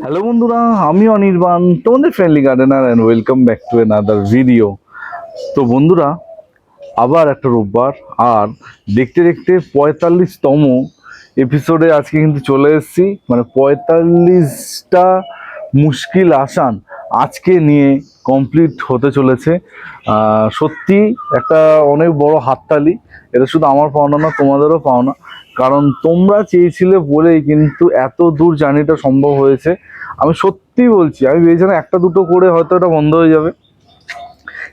Hello বন্ধুরা, আমি অনির্বাণ, তোমাদের friendly gardener and welcome back to another video তো বন্ধুরা, আবার একটা রোববার, আর দেখতে দেখতে পঁয়তাল্লিশতম এপিসোডে আজকে কিন্তু চলে এসেছি। মানে পঁয়তাল্লিশটা মুশকিল আসান আজকে নিয়ে কমপ্লিট হতে চলেছে। সত্যি একটা অনেক বড় হাততালি। এটা শুধু আমার পাওনা না, তোমাদেরও পাওনা। কারণ তোমরা চেয়েছিলে বলেই কিন্তু এত দূর জার্নিটা সম্ভব হয়েছে। আমি সত্যি বলছি, আমি ভেবেছিলাম একটা দুটো করে হয়তো এটা বন্ধ হয়ে যাবে।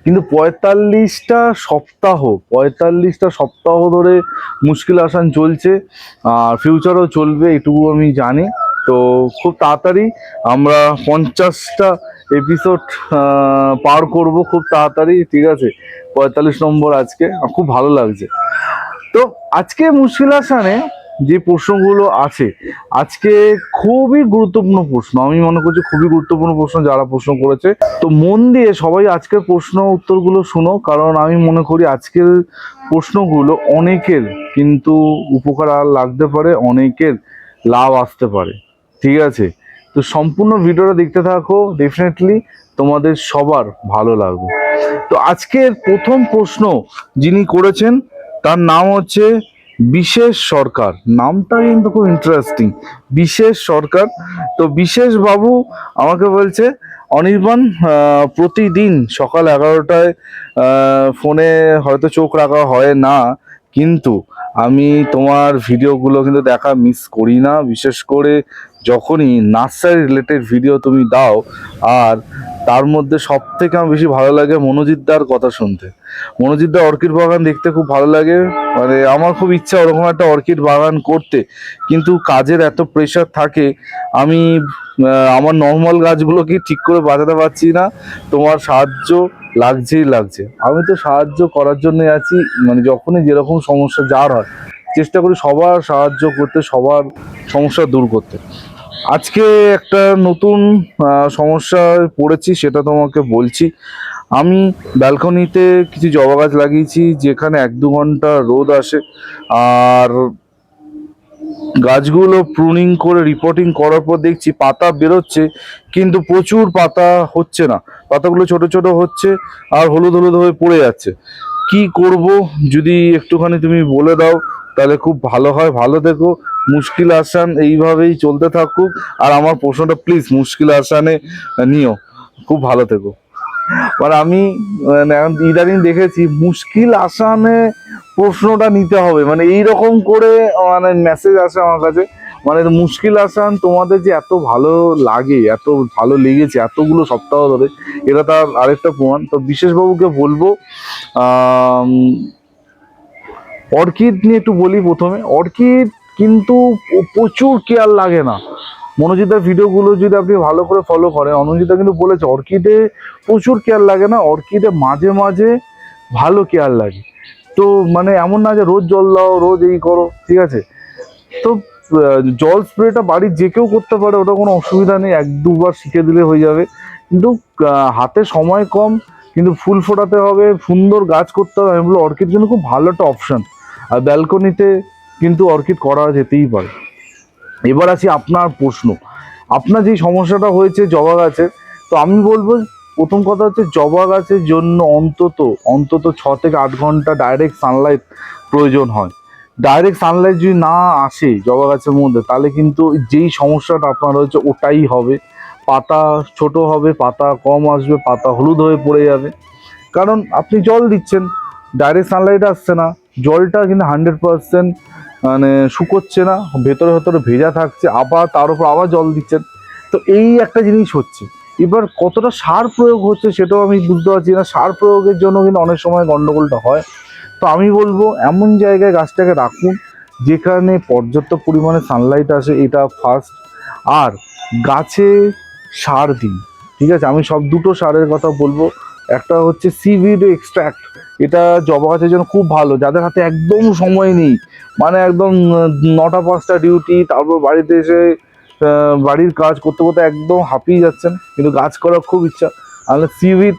কিন্তু পঁয়তাল্লিশটা সপ্তাহ পঁয়তাল্লিশটা সপ্তাহ ধরে মুশকিল আসান চলছে, আর ফিউচারও চলবে, এটুকু আমি জানি। তো খুব তাড়াতাড়ি আমরা পঞ্চাশটা এপিসোড পার করব খুব তাড়াতাড়ি, ঠিক আছে? পঁয়তাল্লিশ নম্বর আজকে খুব ভালো লাগছে। তো আজকে মুশকিল আসানে যে প্রশ্নগুলো আছে, আজকে খুবই গুরুত্বপূর্ণ প্রশ্ন। আমি মনে করছি খুবই গুরুত্বপূর্ণ প্রশ্ন যারা প্রশ্ন করেছে। তো মন দিয়ে সবাই আজকের প্রশ্ন উত্তরগুলো শুনো, কারণ আমি মনে করি আজকের প্রশ্নগুলো অনেকের কিন্তু উপকার লাগতে পারে, অনেকের লাভ আসতে পারে। ঠিক আছে? তো সম্পূর্ণ ভিডিওটা দেখতে থাকো ডেফিনেটলি তোমাদের সবার ভালো লাগবে। তো আজকের প্রথম প্রশ্ন যিনি করেছেন তার নাম হচ্ছে বিশেষ সরকার। নামটা কিন্তু খুব ইন্টারেস্টিং বিশেষ সরকার। তো বিশেষ বাবু আমাকে বলছে, অনির্বাণ প্রতিদিন সকাল এগারোটায় ফোনে হয়তো চোখ রাখা হয় না, কিন্তু আমি তোমার ভিডিওগুলো কিন্তু দেখা মিস করি না। বিশেষ করে যখনই নার্সারি রিলেটেড ভিডিও তুমি দাও, আর তার মধ্যে সব থেকে আমার বেশি ভালো লাগে মনোজিৎদার কথা শুনতে। মনোজিৎদার অর্কিড বাগান দেখতে খুব ভালো লাগে। মানে আমার খুব ইচ্ছা ওরকম একটা অর্কিড বাগান করতে। কিন্তু কাজের এত প্রেশার থাকে, আমি আমার নর্মাল গাছগুলোকে ঠিক করে বাঁচাতে পারছি না। তোমার সাহায্য লাগছেই লাগছে। আমি তো সাহায্য করার জন্য আছি মানে যখনই যেরকম সমস্যা যার হয়। চেষ্টা করি সবার সাহায্য করতে, সবার সমস্যা দূর করতে। আজকে একটা নতুন সমস্যায় পড়েছি, সেটা তোমাকে বলছি। আমি ব্যালকনিতে কিছু জবা গাছ লাগিয়েছি, যেখানে এক দু ঘণ্টা রোদ আসে, আর গাছগুলো প্রুনিং করে রিপোর্টিং করার পর দেখছি পাতা বেরোচ্ছে, কিন্তু প্রচুর পাতা হচ্ছে না। পাতাগুলো ছোট ছোট হচ্ছে, আর হলুদ হলুদ হয়ে পড়ে যাচ্ছে। কি করব, যদি একটুখানি তুমি বলে দাও তাহলে খুব ভালো হয়, ভালো দেখো। মুশকিল আসান এইভাবেই চলতে থাকুক। আর আমার প্রশ্নটা প্লিজ মুশকিল আসানে নিও। খুব ভালো থেকো। মানে আমি ইদানিং দেখেছি মুশকিল আসানে প্রশ্নটা নিতে হবে। মানে এই রকম করে মানে মেসেজ আসে আমার কাছে। মানে মুশকিল আসান তোমাদের যে এত ভালো লাগে, এত ভালো লেগেছে, এতগুলো সপ্তাহ ধরে, এটা তার আরেকটা প্রমাণ। তো বিশেষবাবুকে বলব অর্কিড নিয়ে একটু বলি প্রথমে, অর্কিড কিন্তু প্রচুর কেয়ার লাগে না। মনোজিতার ভিডিওগুলো যদি আপনি ভালো করে ফলো করেন, অনুজিতা কিন্তু বলেছে অর্কিডে প্রচুর কেয়ার লাগে না, অর্কিডে মাঝে মাঝে ভালো কেয়ার লাগে। তো মানে এমন না যে রোজ জল দাও, রোজ এই করো, ঠিক আছে? তো জল স্প্রেটা বাড়ির যে কেউ করতে পারে, ওটা কোনো অসুবিধা নেই, এক দুবার শিখে দিলে হয়ে যাবে। কিন্তু হাতে সময় কম, কিন্তু ফুল ফোটাতে হবে, সুন্দর গাছ করতে হবে। আমি বলব অর্কিড কিন্তু খুব ভালো একটা অপশন আর ব্যালকনিতে কিন্তু অর্কিড করা যেতেই পারে। এবার আসি আপনার প্রশ্ন। আপনার যে সমস্যাটা হয়েছে জবা গাছের তো আমি বলব প্রথম কথা হচ্ছে জবা গাছের জন্য অন্তত অন্তত ছ থেকে আট ঘণ্টা ডাইরেক্ট সানলাইট প্রয়োজন হয়। ডাইরেক্ট সানলাইট যদি না আসে জবা গাছের মধ্যে, তাহলে কিন্তু যেই সমস্যাটা আপনার হয়েছে ওটাই হবে। পাতা ছোট হবে, পাতা কম আসবে, পাতা হলুদ হয়ে পড়ে যাবে। কারণ আপনি জল দিচ্ছেন ডাইরেক্ট সানলাইট আসছে না, জলটা কিন্তু হান্ড্রেড পার্সেন্ট মানে শুকোচ্ছে না, ভেতরে ভেতরে ভেজা থাকছে, আবার তার উপর আবার জল দিচ্ছেন। তো এই একটা জিনিস হচ্ছে। এবার কতটা সার প্রয়োগ হচ্ছে সেটাও আমি বুঝতে পারছি না। সার প্রয়োগের জন্য কিন্তু অনেক সময় গণ্ডগোলটা হয়। তো আমি বলব, এমন জায়গায় গাছটাকে রাখুন যেখানে পর্যাপ্ত পরিমাণে সানলাইট আসে, এটা ফার্স্ট আর গাছে সার দিন, ঠিক আছে? আমি সব দুটো সারের কথা বলব। একটা হচ্ছে সিভিড এক্সট্রাক্ট এটা জবা গাছের জন্য খুব ভালো। যাদের হাতে একদম সময় নেই মানে একদম নটা পাঁচটা ডিউটি তারপর বাড়িতে এসে বাড়ির কাজ করতে করতে একদম হাঁপিয়ে যাচ্ছেন। কিন্তু গাছ করার খুব ইচ্ছা। তাহলে সিভিড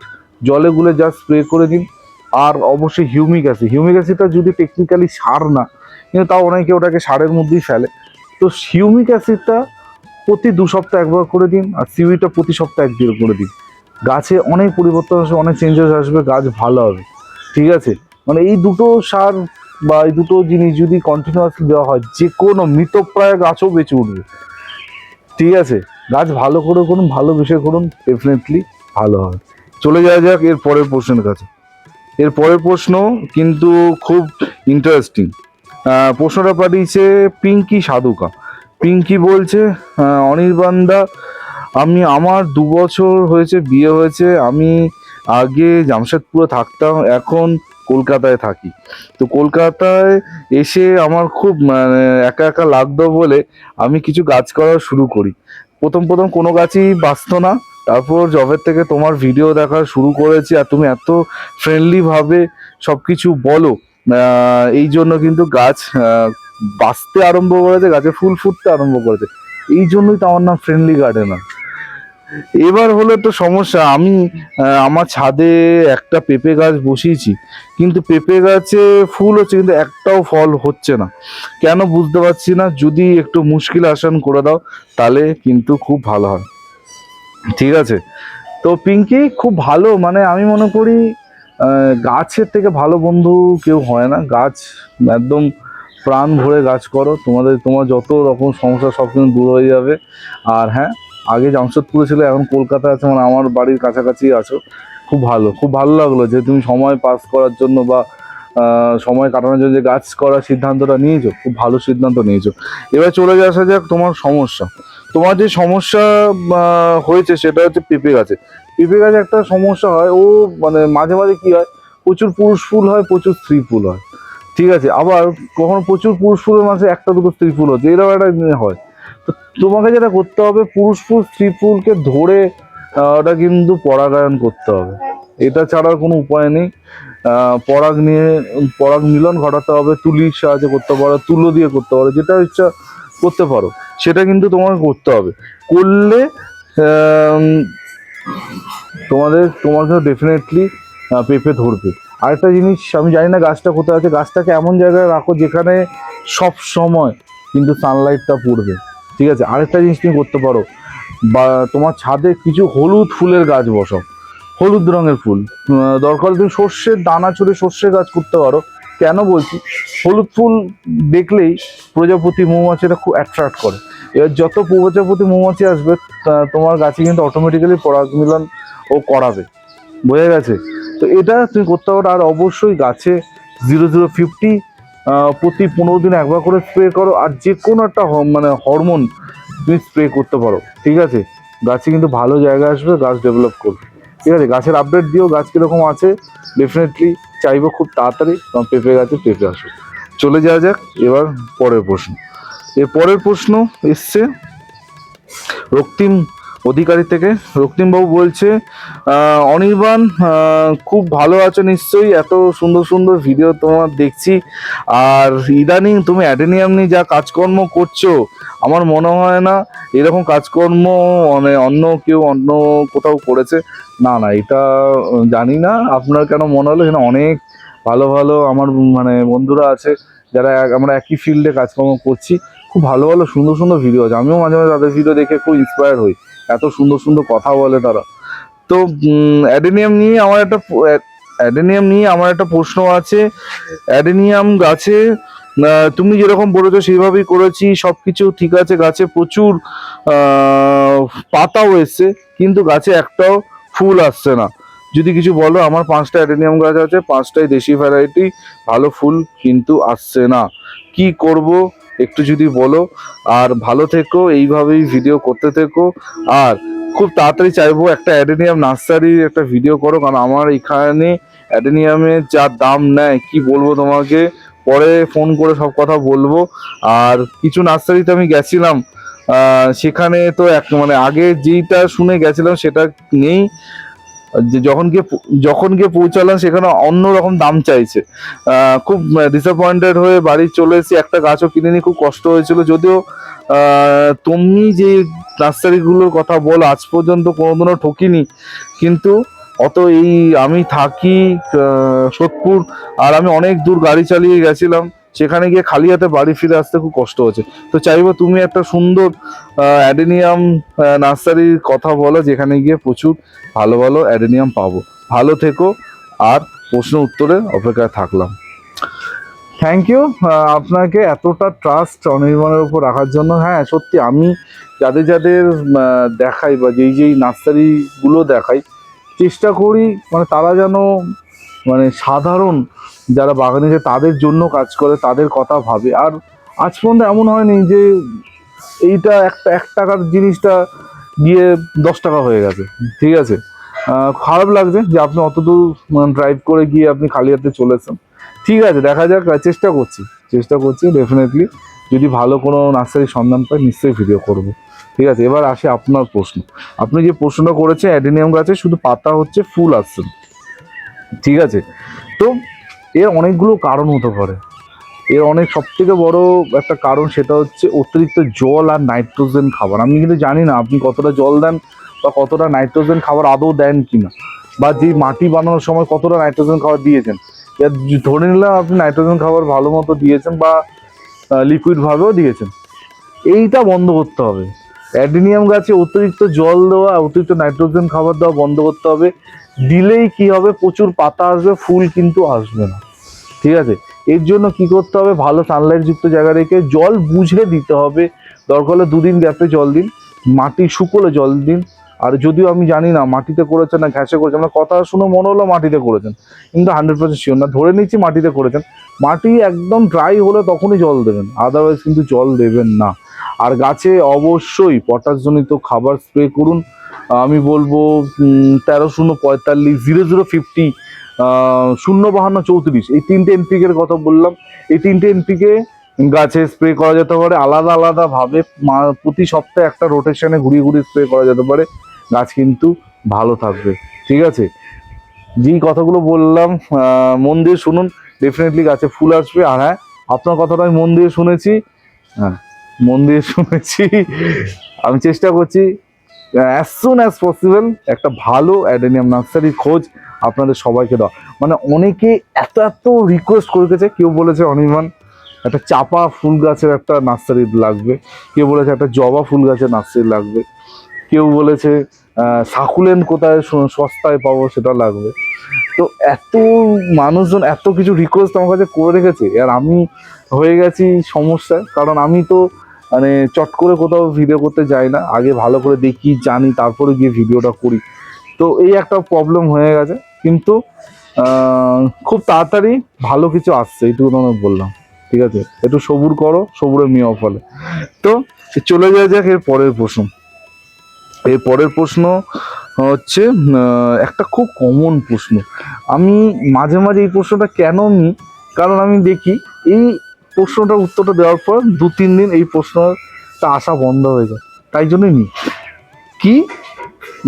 জলে গুলে যা স্প্রে করে দিন। আর অবশ্যই হিউমিক অ্যাসিড হিউমিক অ্যাসিডটা যদি টেকনিক্যালি সার না, কিন্তু তাও অনেকে ওটাকে সারের মধ্যেই ফেলে। তো হিউমিক অ্যাসিডটা প্রতি দু সপ্তাহ একবার করে দিন, আর সিউইটা প্রতি সপ্তাহ একদিন করে দিন। গাছে অনেক পরিবর্তন আসবে, অনেক চেঞ্জেস আসবে, গাছ ভালো হবে। ঠিক আছে? মানে এই দুটো সার বা এই দুটো জিনিস যদি কন্টিনিউয়াসলি দেওয়া হয়, যে কোনো মৃতপ্রায় গাছও বেঁচে উঠবে। ঠিক আছে? গাছ ভালো করে করুন, ভালো বিষয় করুন ডেফিনেটলি ভালো হবে। চলে যাওয়া যাক এর পরের প্রশ্নের কাছে। এর পরের প্রশ্ন কিন্তু খুব ইন্টারেস্টিং প্রশ্নটা পাঠিয়েছে পিঙ্কি সাধুকা। পিঙ্কি বলছে অনির্বাণদা, আমি আমার দু বছর হয়েছে, বিয়ে হয়েছে, আমি আগে জামশেদপুরে থাকতাম, এখন কলকাতায় থাকি। তো কলকাতায় এসে আমার খুব মানে একা একা লাগতো বলে আমি কিছু গাছ করা শুরু করি। প্রথম প্রথম কোনো গাছই বাঁচতো না। তারপর জবের থেকে তোমার ভিডিও দেখা শুরু করেছি আর তুমি এত ফ্রেন্ডলিভাবে সব কিছু বলো এই জন্য কিন্তু গাছ বাঁচতে আরম্ভ করেছে, গাছে ফুল ফুটতে আরম্ভ করেছে। এই জন্যই তো আমার নাম ফ্রেন্ডলি গার্ডেনার এবার হলো তো সমস্যা। আমি আমার ছাদে একটা পেঁপে গাছ বসিয়েছি, কিন্তু পেঁপে গাছে ফুল হচ্ছে, কিন্তু একটাও ফল হচ্ছে না। কেন বুঝতে পারছি না? যদি একটু মুশকিল আসান করে দাও, তাহলে কিন্তু খুব ভালো হয়। ঠিক আছে? তো পিঙ্কি, খুব ভালো মানে আমি মনে করি গাছের থেকে ভালো বন্ধু কেউ হয় না। গাছ একদম প্রাণ ভরে গাছ করো। তোমাদের, তোমার যত রকম সমস্যা, সব কিন্তু দূর হয়ে যাবে। আর হ্যাঁ আগে জামশেদপুরে ছিল, এখন কলকাতা আছে মানে আমার বাড়ির কাছাকাছি আছো। খুব ভালো খুব ভালো লাগল যে তুমি সময় পাস করার জন্য বা সময় কাটানোর জন্য যে গাছ করার সিদ্ধান্তটা নিয়েছো, খুব ভালো সিদ্ধান্ত নিয়েছো। এবার চলে আসা যাক তোমার সমস্যা। তোমার যে সমস্যা হয়েছে সেটা হচ্ছে পেঁপে গাছে। পেঁপে গাছে একটা সমস্যা হয়, ও মানে মাঝে মাঝে কি হয়, প্রচুর পুরুষ ফুল হয়, প্রচুর স্ত্রী ফুল হয়। ঠিক আছে, আবার কখনো প্রচুর পুরুষ ফুলের মাঝে একটা দুটো স্ত্রী ফুল হচ্ছে, এরকম একটা হয়। তো তোমাকে যেটা করতে হবে, পুরুষ ফুল, স্ত্রী ফুলকে ধরে ওটা কিন্তু পরাগায়ন করতে হবে। এটা ছাড়ার কোনো উপায় নেই। পরাগ নিয়ে, পরাগ মিলন ঘটাতে হবে, তুলির সাহায্যে করতে পারো, তুলো দিয়ে করতে পারো, যেটা ইচ্ছা করতে পারো, সেটা কিন্তু তোমাকে করতে হবে। করলে তোমাদের, তোমাকে ডেফিনেটলি পেঁপে ধরবে। আরেকটা জিনিস, আমি জানি না গাছটা কোথায় আছে, গাছটাকে এমন জায়গায় রাখো যেখানে সব সময় কিন্তু সানলাইটটা পড়বে। ঠিক আছে? আরেকটা জিনিস তুমি করতে পারো। বা তোমার ছাদে কিছু হলুদ ফুলের গাছ বসাও। হলুদ রঙের ফুল। দরকার তুমি সর্ষের দানা ছড়ে সর্ষে গাছ করতে পারো। কেন বলছি? হলুদ ফুল দেখলেই প্রজাপতি মৌমাছিটা খুব অ্যাট্রাক্ট করে। এবার যত প্রজাপতি মৌমাছি আসবে তোমার গাছে কিন্তু অটোমেটিক্যালি পরাগ মিলন ও করাবে। বোঝা গেছে? তো এটা তুমি করতে পারো। আর অবশ্যই গাছে জিরো জিরো ফিফটি প্রতি পনেরো দিন একবার করে স্প্রে করো আর যে কোনো একটা মানে হরমোন তুমি স্প্রে করতে পারো, ঠিক আছে? গাছে কিন্তু ভালো জায়গায় আসবে, গাছ ডেভেলপ করবে। ঠিক আছে? গাছের আপডেট দিও, গাছ কীরকম আছে ডেফিনেটলি চাইব খুব তাড়াতাড়ি তোমার পেঁপে গাছে পেঁপে আসুক চলে যাওয়া যাক, এবার পরের প্রশ্ন। এর পরের প্রশ্ন এসছে, রক্তিম অধিকারী থেকে। রক্তিমবাবু বলছে অনির্বাণ খুব ভালো আছো নিশ্চয়ই, এত সুন্দর সুন্দর ভিডিও তোমার দেখছি। আর ইদানিং তুমি অ্যাডেনিয়াম নিয়ে যা কাজকর্ম করছ, আমার মনে হয় না এরকম কাজকর্ম মানে অন্য কেউ অন্য কোথাও করেছে। না না, এটা জানি না, আপনার কেন মনে হলো? এখানে অনেক ভালো ভালো আমার মানে বন্ধুরা আছে, যারা আমরা একই ফিল্ডে কাজকর্ম করছি। খুব ভালো ভালো সুন্দর সুন্দর ভিডিও আছে। আমিও মাঝে মাঝে তাদের ভিডিও দেখে খুব ইন্সপায়ার হই। এত সুন্দর সুন্দর কথা বলে তারা। তো অ্যাডেনিয়াম নিয়ে আমার একটা অ্যাডেনিয়াম নিয়ে আমার একটা প্রশ্ন আছে। অ্যাডেনিয়াম গাছে তুমি যেরকম বলেছ সেইভাবেই করেছি, সবকিছু ঠিক আছে, গাছে প্রচুর পাতাও এসছে, কিন্তু গাছে একটাও ফুল আসছে না। যদি কিছু বলো, আমার পাঁচটা অ্যাডেনিয়াম গাছ আছে, পাঁচটাই দেশি ভ্যারাইটি ভালো ফুল কিন্তু আসছে না। কি করব? একটু যদি বলো, আর ভালো থেকো, এইভাবেই ভিডিও করতে থেকো। আর খুব তাড়াতাড়ি চাইব একটা অ্যাডেনিয়াম নার্সারির একটা ভিডিও করো, কারণ আমার এখানে অ্যাডেনিয়ামের যা দাম নেয়, কি বলব তোমাকে? পরে ফোন করে সব কথা বলব। আর কিছু নার্সারিতে আমি গেছিলাম সেখানে তো এক মানে আগে যেইটা শুনে গেছিলাম সেটা নেই। যে যখন গিয়ে যখন গিয়ে পৌঁছালাম, সেখানে অন্য রকম দাম চাইছে। খুব ডিসঅ্যাপয়েন্টেড হয়ে বাড়ি চলে এসেছি, একটা গাছও কিনে নিয়ে খুব কষ্ট হয়েছিল। যদিও তুমি যে নার্সারিগুলোর কথা বল, আজ পর্যন্ত কোনোদিনও ঠকিনি। কিন্তু অত এই আমি থাকি সোদপুর, আর আমি অনেক দূর গাড়ি চালিয়ে গেছিলাম। সেখানে গিয়ে খালি হাতে বাড়ি ফিরে আসতে খুব কষ্ট হচ্ছে। তো চাইব তুমি একটা সুন্দর অ্যাডেনিয়াম নার্সারির কথা বলো, যেখানে গিয়ে প্রচুর ভালো ভালো অ্যাডেনিয়াম পাবো। ভালো থেকো, আর প্রশ্ন উত্তরে অপেক্ষায় থাকলাম। থ্যাংক ইউ আপনাকে এতটা ট্রাস্ট অনির্মাণের উপর রাখার জন্য। হ্যাঁ সত্যি আমি যাদের যাদের দেখাই বা যেই যেই নার্সারিগুলো দেখাই, চেষ্টা করি মানে তারা যেন মানে সাধারণ যারা বাগানে যে তাদের জন্য কাজ করে, তাদের কথা ভাবে। আর আজ পর্যন্ত এমন হয়নি যে এইটা একটা এক টাকার জিনিসটা গিয়ে দশ টাকা হয়ে গেছে। ঠিক আছে? খারাপ লাগছে যে আপনি অত দূর ড্রাইভ করে গিয়ে আপনি খালি হাতে চলেছেন। ঠিক আছে, দেখা যাক চেষ্টা করছি। চেষ্টা করছি ডেফিনেটলি যদি ভালো কোনো নার্সারির সন্ধান পাই, নিশ্চয়ই ভিডিও করব। ঠিক আছে? এবার আসে আপনার প্রশ্ন। আপনি যে প্রশ্নটা করেছেন অ্যাডেনিয়াম গাছে শুধু পাতা হচ্ছে, ফুল আসছে। ঠিক আছে? তো এর অনেকগুলো কারণ হতে পারে। এর অনেক সব থেকে বড় একটা কারণ সেটা হচ্ছে অতিরিক্ত জল আর নাইট্রোজেন খাবার। আমি কিন্তু জানি না আপনি কতটা জল দেন বা কতটা নাইট্রোজেন খাবার আদৌ দেন কিনা। বা যে মাটি বানানোর সময় কতটা নাইট্রোজেন খাবার দিয়েছেন। ধরে নিলাম আপনি নাইট্রোজেন খাবার ভালো মতো দিয়েছেন বা লিকুইডভাবেও দিয়েছেন। এইটা বন্ধ করতে হবে। অ্যাডিনিয়াম গাছে অতিরিক্ত জল দেওয়া, অতিরিক্ত নাইট্রোজেন খাবার দেওয়া বন্ধ করতে হবে। দিলেই কি হবে? প্রচুর পাতা আসবে, ফুল কিন্তু আসবে না। ঠিক আছে? এর জন্য কি করতে হবে? ভালো সানলাইট যুক্ত জায়গা রেখে জল বুঝে দিতে হবে। দরকার হলে দুদিন গ্যাপে জল দিন। মাটি শুকোলে জল দিন। আর যদিও আমি জানি না, মাটিতে করেছেন না ঘ্যাসে করেছেন আমার কথা শুনে মনে হলো মাটিতে করেছেন। কিন্তু হান্ড্রেড পার্সেন্ট শিওর না। ধরে নিচ্ছি মাটিতে করেছেন। মাটি একদম ড্রাই হলে তখনই জল দেবেন। আদারওয়াইজ কিন্তু জল দেবেন না। আর গাছে অবশ্যই পটাশজনিত খাবার স্প্রে করুন। আমি বলব তেরো শূন্য পঁয়তাল্লিশ, জিরো জিরো ফিফটি শূন্য বাহান্ন চৌত্রিশ। এই তিনটে এনপিকের কথা বললাম। এই তিনটে এনপিকে গাছে স্প্রে করা যেতে পারে। আলাদা আলাদা ভাবে প্রতি সপ্তাহে একটা রোটেশনে ঘুরিয়ে ঘুরিয়ে স্প্রে করা যেতে পারে। গাছ কিন্তু ভালো থাকবে। ঠিক আছে? যেই কথাগুলো বললাম মন দিয়ে শুনুন। ডেফিনেটলি গাছে ফুল আসবে। আর হ্যাঁ আপনার কথাটা আমি মন দিয়ে শুনেছি। হ্যাঁ মন দিয়ে শুনেছি। আমি চেষ্টা করছি অ্যাজ সুন অ্যাজ পসিবল একটা ভালো অ্যাডেনিয়াম নার্সারির খোঁজ আপনাদের সবাইকে দেওয়া মানে অনেকে এত এত রিকোয়েস্ট করেছে, কেউ বলেছে, অনির্বাণ, একটা চাপা ফুল গাছের একটা নার্সারি লাগবে। কেউ বলেছে, একটা জবা ফুল গাছের নার্সারি লাগবে। কেউ বলেছে সাকুলেন কোথায় সস্তায় পাবো সেটা লাগবে। তো এত মানুষজন এত কিছু রিকোয়েস্ট আমার কাছে করে রেখেছে, আর আমি হয়ে গেছি সমস্যায়। কারণ আমি তো মানে চট করে কোথাও ভিডিও করতে যাই না। আগে ভালো করে দেখি, জানি, তারপরে গিয়ে ভিডিওটা করি। তো এই একটা প্রবলেম হয়ে গেছে। কিন্তু খুব তাড়াতাড়ি ভালো কিছু আসছে এইটুকু তোমাকে বললাম। ঠিক আছে? একটু সবুর করো, সবুরে মেয়ে ফলে। তো, চলে যাওয়া যাক এর পরের প্রশ্ন। এর পরের প্রশ্ন হচ্ছে একটা খুব কমন প্রশ্ন। আমি মাঝে মাঝে এই প্রশ্নটা কেন নিই? কারণ আমি দেখি, এই প্রশ্নটার উত্তরটা দেওয়ার পর দু তিন দিন এই প্রশ্নটা আসা বন্ধ হয়ে যায়। তাই জন্যই নিই। কি?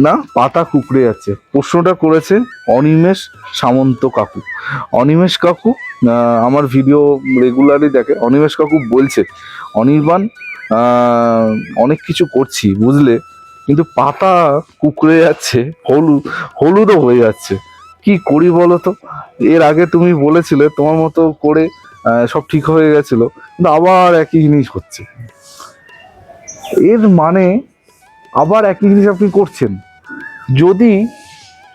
না, পাতা কুকড়ে যাচ্ছে প্রশ্নটা করেছে অনিমেষ সামন্ত কাকু। অনিমেষ কাকু আমার ভিডিও রেগুলারই দেখে। অনিমেষ কাকু বলছে, অনির্বাণ অনেক কিছু করছি, বুঝলে? কিন্তু পাতা কুকড়ে যাচ্ছে হলুদ হলুদও হয়ে যাচ্ছে। কি করি বলো তো? এর আগে তুমি বলেছিলে তোমার মতো করে সব ঠিক হয়ে গেছিল, কিন্তু আবার একই জিনিস হচ্ছে। এর মানে আবার একই জিনিস আপনি করছেন। যদি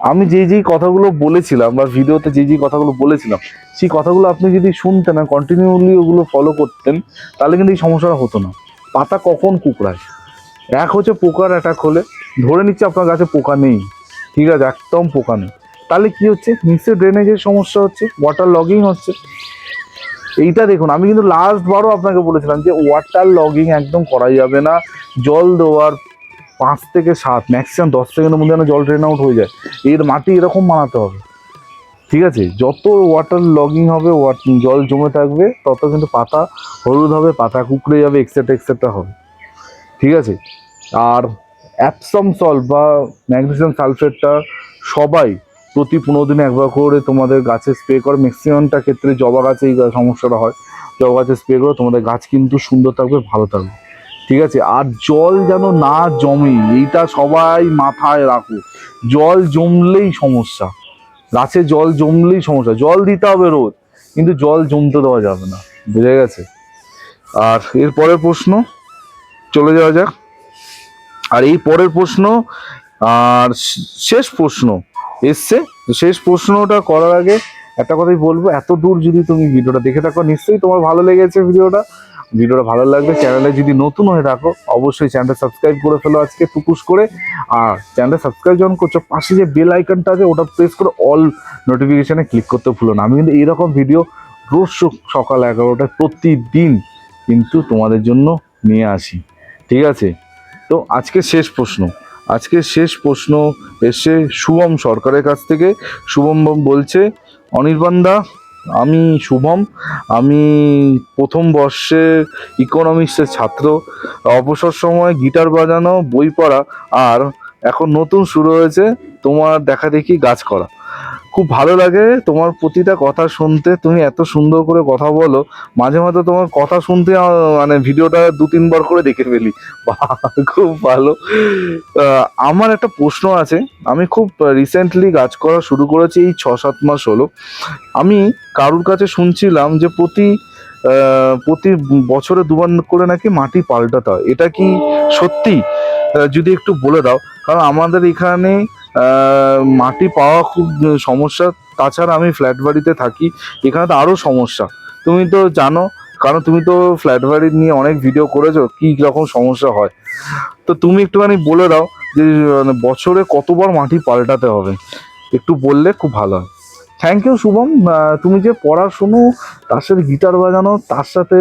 আমি যেই যেই কথাগুলো বলেছিলাম বা ভিডিওতে যে যেই কথাগুলো বলেছিলাম, সেই কথাগুলো আপনি যদি শুনতেন আর কন্টিনিউলি ওগুলো ফলো করতেন, তাহলে কিন্তু এই সমস্যাটা হতো না। পাতা কখন কুকড়ায়? এক হচ্ছে পোকার অ্যাটাক হলে, ধরে নিচ্ছে আপনার গাছে পোকা নেই, ঠিক আছে, একদম পোকা নেই। তাহলে কি হচ্ছে? নিশ্চয়ই ড্রেনেজের সমস্যা হচ্ছে ওয়াটার লগিং হচ্ছে। এইটা দেখুন, আমি কিন্তু লাস্ট বারও আপনাকে বলেছিলাম যে ওয়াটার লগিং একদম করা যাবে না। জল দেওয়ার পাঁচ থেকে সাত ম্যাক্সিমাম দশ সেকেন্ডের মধ্যে যেন জল ড্রেন আউট হয়ে যায়। এর মাটি এরকম বানাতে হবে। ঠিক আছে? যত ওয়াটার লগিং হবে জল জমে থাকবে, তত কিন্তু পাতা হলুদ হবে, পাতা কুকড়ে যাবে এক্সেট্রা এক্সেট্রা হবে। ঠিক আছে? আর অ্যাপসম সল্ট বা ম্যাগনেসিয়াম সালফেটটা সবাই প্রতি পনেরো দিনে একবার করে তোমাদের গাছে স্প্রে করো। ম্যাক্সিমামটা ক্ষেত্রে জবা গাছে এই সমস্যাটা হয়। জবা গাছে স্প্রে করো, তোমাদের গাছ কিন্তু সুন্দর থাকবে, ভালো থাকবে। ঠিক আছে? আর জল যেন না জমে, এইটা সবাই মাথায় রাখো। জল জমলেই সমস্যা। গাছে জল জমলেই সমস্যা। জল দিতে হবে রোজ, কিন্তু জল জমতে দেওয়া যাবে না। বুঝে গেছে? আর এর পরের প্রশ্ন, চলে যাওয়া যাক। আর এই পরের প্রশ্ন, আর শেষ প্রশ্ন এসছে। শেষ প্রশ্নটা করার আগে একটা কথাই বলব, এত দূর যদি তুমি ভিডিওটা দেখে থাকো, নিশ্চয়ই তোমার ভালো লেগেছে ভিডিওটা। ভিডিওটা ভালো লাগবে চ্যানেলে যদি নতুন হয়ে থাকো, অবশ্যই চ্যানেলটা সাবস্ক্রাইব করে ফেলো আজকে, টুকুস করে। আর চ্যানেলটা সাবস্ক্রাইব যখন করছ, পাশে যে বেল আইকনটা আছে, ওটা প্রেস করে অল নোটিফিকেশানে ক্লিক করতে ভুলো না। আমি কিন্তু এইরকম ভিডিও রোজ সক- সকাল এগারোটায় প্রতিদিন কিন্তু তোমাদের জন্য নিয়ে আসি। ঠিক আছে? তো আজকে শেষ প্রশ্ন। আজকে শেষ প্রশ্ন এসে শুভম সরকারের কাছ থেকে। শুভম বলছে বলছে অনির্বাণদা আমি শুভম, আমি প্রথম বর্ষের ইকোনমিক্সের ছাত্র। অবসর সময় গিটার বাজানো, বই পড়া, আর এখন নতুন শুরু হয়েছে তোমার দেখা দেখি গাছ করা। খুব ভালো লাগে তোমার প্রতিটা কথা শুনতে। তুমি এত সুন্দর করে কথা বলো, মাঝে মাঝে তোমার কথা শুনতে মানে ভিডিওটা দু তিনবার করে দেখে ফেলি। খুব ভালো। আমার একটা প্রশ্ন আছে। আমি খুব রিসেন্টলি কাজ করা শুরু করেছি, এই ছ সাত মাস হলো। আমি কারুর কাছে শুনছিলাম যে প্রতি প্রতি বছরে দুবার করে নাকি মাটি পাল্টাতে হয়। এটা কি সত্যি? যদি একটু বলে দাও। কারণ আমাদের এখানে মাটি পাওয়া খুব সমস্যা। তাছাড়া আমি ফ্ল্যাট বাড়িতে থাকি, এখানে তো আরও সমস্যা। তুমি তো জানো, কারণ তুমি তো ফ্ল্যাট বাড়ি নিয়ে অনেক ভিডিও করেছ, কি রকম সমস্যা হয়। তো তুমি একটুখানি বলে দাও যে মানে বছরে কতবার মাটি পাল্টাতে হবে? একটু বললে খুব ভালো হয়। Thank you Shubham. তুমি যে পড়াশুনো তার সাথে গিটার বাজানো, তার সাথে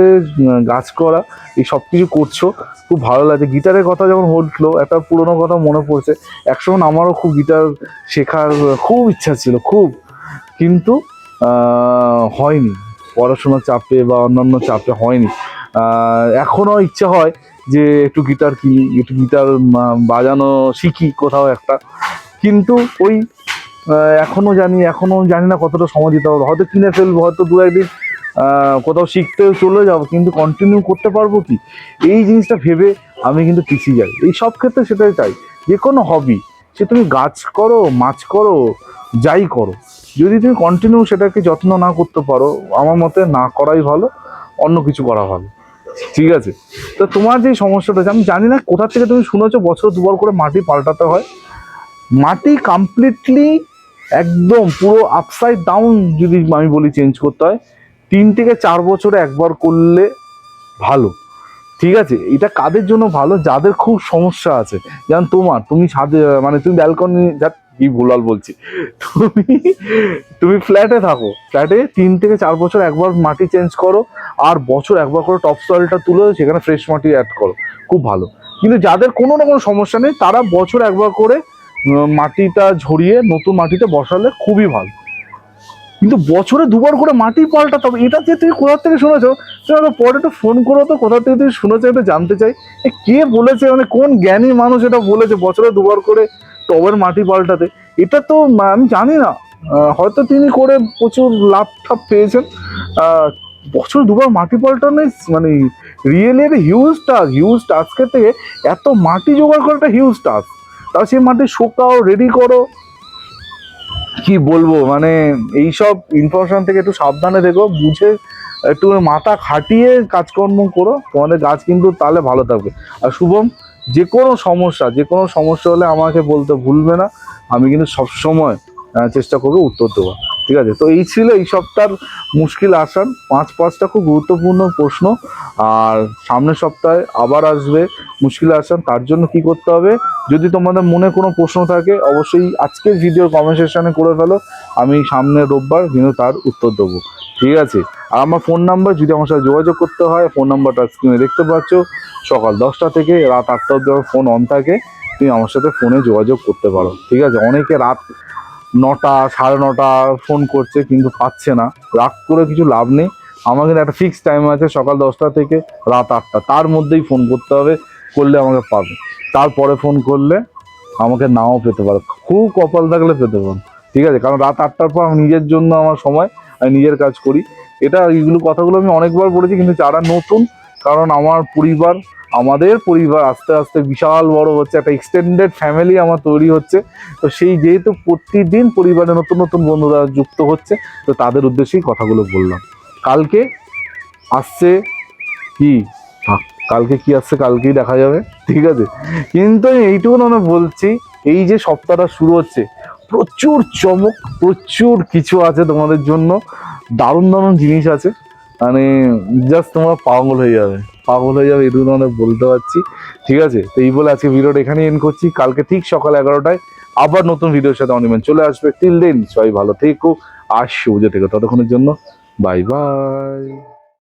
গাছ করা, এই সব কিছু করছ, খুব ভালো লাগছে গিটারের কথা যখন উঠল একটা পুরোনো কথা মনে পড়ছে, একসময় আমারও খুব গিটার শেখার, খুব ইচ্ছা ছিল, খুব। কিন্তু হয়নি। পড়াশোনার চাপে বা অন্যান্য চাপে হয়নি। এখনও ইচ্ছা হয় যে একটু গিটার কিনি, একটু গিটার বাজানো শিখি কোথাও একটা। কিন্তু ওই আহ, এখনও জানি এখনও জানি না কতটা সময় দিতে হবে। হয়তো কিনে ফেলব হয়তো দু একদিন কোথাও শিখতে চলে যাব কিন্তু কন্টিনিউ করতে পারব কি? এই জিনিসটা ভেবে আমি কিন্তু পিছিয়ে যাই। এই সব ক্ষেত্রে সেটাই চাই যে কোনো হবি সে তুমি গাছ করো মাছ করো যাই করো। যদি তুমি কন্টিনিউ সেটাকে যত্ন না করতে পারো আমার মতে না করাই ভালো অন্য কিছু করা ভালো। ঠিক আছে? তো তোমার যে সমস্যাটা আছে আমি জানি না কোথা থেকে তুমি শুনেছো বছর দুবার করে মাটি পাল্টাতে হয়। মাটি কমপ্লিটলি একদম পুরো আপসাইড ডাউন যদি আমি বলি চেঞ্জ করতে হয়, তিন থেকে চার বছরে একবার করলে ভালো। ঠিক আছে? এটা কাদের জন্য ভালো? যাদের খুব সমস্যা আছে। যেমন তোমার, তুমি ছাদে মানে তুমি ব্যালকনি যা কি ভুলাল বলছি। তুমি তুমি ফ্ল্যাটে থাকো। ফ্ল্যাটে তিন থেকে চার বছর একবার মাটি চেঞ্জ করো, আর বছর একবার করে টপ সয়েলটা তুলে সেখানে ফ্রেশ মাটি অ্যাড করো। খুব ভালো। কিন্তু যাদের কোনো না কোনো সমস্যা নেই, তারা বছর একবার করে মাটিটা ঝরিয়ে নতুন মাটিতে বসালে খুবই ভালো। কিন্তু বছরে দুবার করে মাটি পাল্টাতে হবে। এটা যে তুমি কোথা থেকে শুনেছো? আমাকে পরে একটু ফোন করো তো, কোথা থেকে তুমি শুনেছো এটা জানতে চাই। কে বলেছে? মানে কোন জ্ঞানী মানুষ এটা বলেছে বছরে দুবার করে টবের মাটি পাল্টাতে? এটা তো আমি জানি না। হয়তো তিনি করে প্রচুর লাভ ঠাপ পেয়েছেন। বছরে দুবার মাটি পাল্টানো মানে রিয়েলি একটা হিউজ টাস্ক হিউজ টাস্কের থেকে এত মাটি জোগাড় করাটা হিউজ টাস্ক তাও সেই মাটি শোকাও রেডি করো। কি বলব মানে এইসব ইনফরমেশন থেকে একটু সাবধানে দেখো, বুঝে একটু মাথা খাটিয়ে কাজকর্ম করো, তোমাদের গাছ কিন্তু তাহলে ভালো থাকবে। আর শুভম, যে কোনো সমস্যা, যে কোনো সমস্যা হলে আমাকে বলতে ভুলবে না। আমি কিন্তু সবসময় চেষ্টা করব উত্তর দেওয়া ঠিক আছে? তো এই ছিল এই সপ্তাহের মুশকিল আসান। পাঁচ পাঁচটা খুব গুরুত্বপূর্ণ প্রশ্ন। আর সামনের সপ্তাহে আবার আসবে মুশকিল আসান। তার জন্য কি করতে হবে? যদি তোমাদের মনে কোনো প্রশ্ন থাকে, অবশ্যই আজকের ভিডিও কমেন্ট করে ফেলো। আমি সামনের রোববার কিন্তু তার উত্তর দেবো। ঠিক আছে? আর আমার ফোন নাম্বার যদি আমার সাথে যোগাযোগ করতে হয় ফোন নাম্বারটা স্ক্রিনে দেখতে পাচ্ছ। সকাল দশটা থেকে রাত আটটা অব্দি আমার ফোন অন থাকে। তুমি আমার সাথে ফোনে যোগাযোগ করতে পারো। ঠিক আছে? অনেকে রাত নটা, সাড়ে নটা ফোন করছে কিন্তু পাচ্ছে না। রাগ করে কিছু লাভ নেই। আমার কিন্তু একটা ফিক্সড টাইম আছে সকাল দশটা থেকে রাত আটটা। তার মধ্যেই ফোন করতে হবে, করলে আমাকে পাবে। তারপরে ফোন করলে আমাকে নাও পেতে পারো। খুব কপাল থাকলে পেতে পারো। ঠিক আছে? কারণ রাত আটটার পর আমি নিজের জন্য আমার সময়, আমি নিজের কাজ করি। এটা এইগুলো কথাগুলো আমি অনেকবার বলেছি, কিন্তু যারা নতুন, কারণ আমার পরিবার আমাদের পরিবার আস্তে আস্তে বিশাল বড় হচ্ছে, একটা এক্সটেন্ডেড ফ্যামিলি আমার তৈরি হচ্ছে। তো সেই যেহেতু প্রতিদিন পরিবারে নতুন নতুন বন্ধুরা যুক্ত হচ্ছে, তো তাদের উদ্দেশ্যেই কথাগুলো বললাম। কালকে আসছে কি? কালকে কি আসছে কালকেই দেখা যাবে, ঠিক আছে? কিন্তু আমি এইটুকু আমরা বলছি, এই যে সপ্তাহটা শুরু হচ্ছে, প্রচুর চমক, প্রচুর কিছু আছে তোমাদের জন্য। দারুণ দারুণ জিনিস আছে মানে জাস্ট তোমরা পাগল হয়ে যাবে। পাগল হয়ে যাবে এই এটুকু তোমাদের বলতে পারছি। ঠিক আছে? তো এই বলে আজকে ভিডিওটা এখানে এন করছি। কালকে ঠিক সকাল এগারোটায় আবার নতুন ভিডিওর সাথে অনিমেন চলে আসবে। টিল দেন সবাই ভালো থেকো আর সুবিধা থেকো। ততক্ষণের জন্য বাই বাই